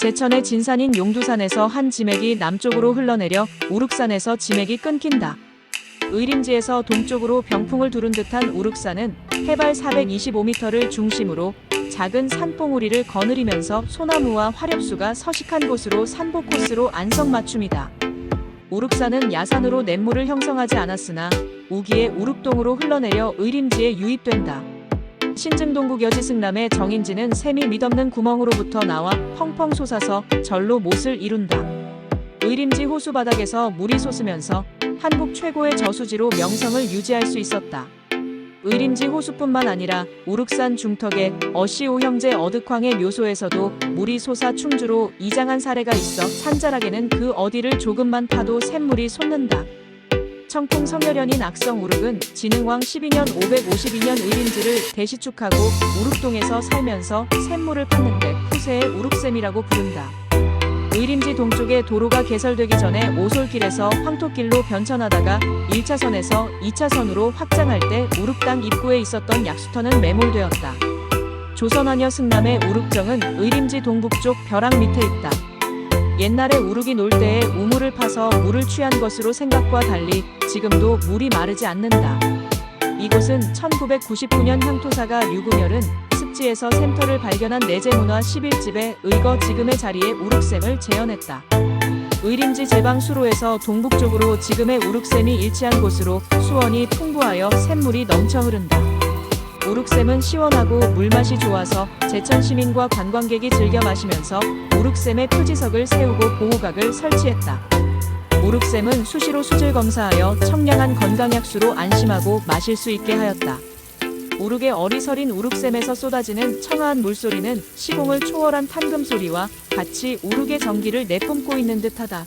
제천의 진산인 용두산에서 한 지맥이 남쪽으로 흘러내려 우륵산에서 지맥이 끊긴다. 의림지에서 동쪽으로 병풍을 두른 듯한 우륵산은 해발 425m를 중심으로 작은 산봉우리를 거느리면서 소나무와 화렵수가 서식한 곳으로 산보 코스로 안성맞춤이다. 우륵산은 야산으로 냇물을 형성하지 않았으나 우기의 우륵동으로 흘러내려 의림지에 유입된다. 신증동국 여지승남의 정인지는 샘이 mid없는 구멍으로부터 나와 펑펑 솟아서 절로 못을 이룬다. 의림지 호수 바닥에서 물이 솟으면서 한국 최고의 저수지로 명성을 유지할 수 있었다. 의림지 호수뿐만 아니라 우륵산 중턱의 어시오 형제 어득황의 묘소에서도 물이 솟아 충주로 이장한 사례가 있어 산자락에는 그 어디를 조금만 타도 샘물이 솟는다. 청풍 성렬연인 악성 우륵은 진흥왕 12년 552년 의림지를 대시축하고 우륵동에서 살면서 샘물을 팠는데 후세의 우륵샘이라고 부른다. 의림지 동쪽에 도로가 개설되기 전에 오솔길에서 황토길로 변천하다가 1차선에서 2차선으로 확장할 때 우륵당 입구에 있었던 약수터는 매몰되었다. 조선하녀 승남의 우륵정은 의림지 동북쪽 벼랑 밑에 있다. 옛날에 우륵이 놀 때에 우물을 파서 물을 취한 것으로 생각과 달리 지금도 물이 마르지 않는다. 이곳은 1999년 향토사가 류궁열은 습지에서 샘터를 발견한 내재문화 11집에 의거 지금의 자리에 우륵샘을 재현했다. 의림지 제방 수로에서 동북쪽으로 지금의 우륵샘이 일치한 곳으로 수원이 풍부하여 샘물이 넘쳐 흐른다. 우륵샘은 시원하고 물맛이 좋아서 제천 시민과 관광객이 즐겨 마시면서 우륵샘의 표지석을 세우고 보호각을 설치했다. 우륵샘은 수시로 수질 검사하여 청량한 건강약수로 안심하고 마실 수 있게 하였다. 우륵의 어리서린 우륵샘에서 쏟아지는 청아한 물소리는 시공을 초월한 판금 소리와 같이 우륵의 전기를 내뿜고 있는 듯하다.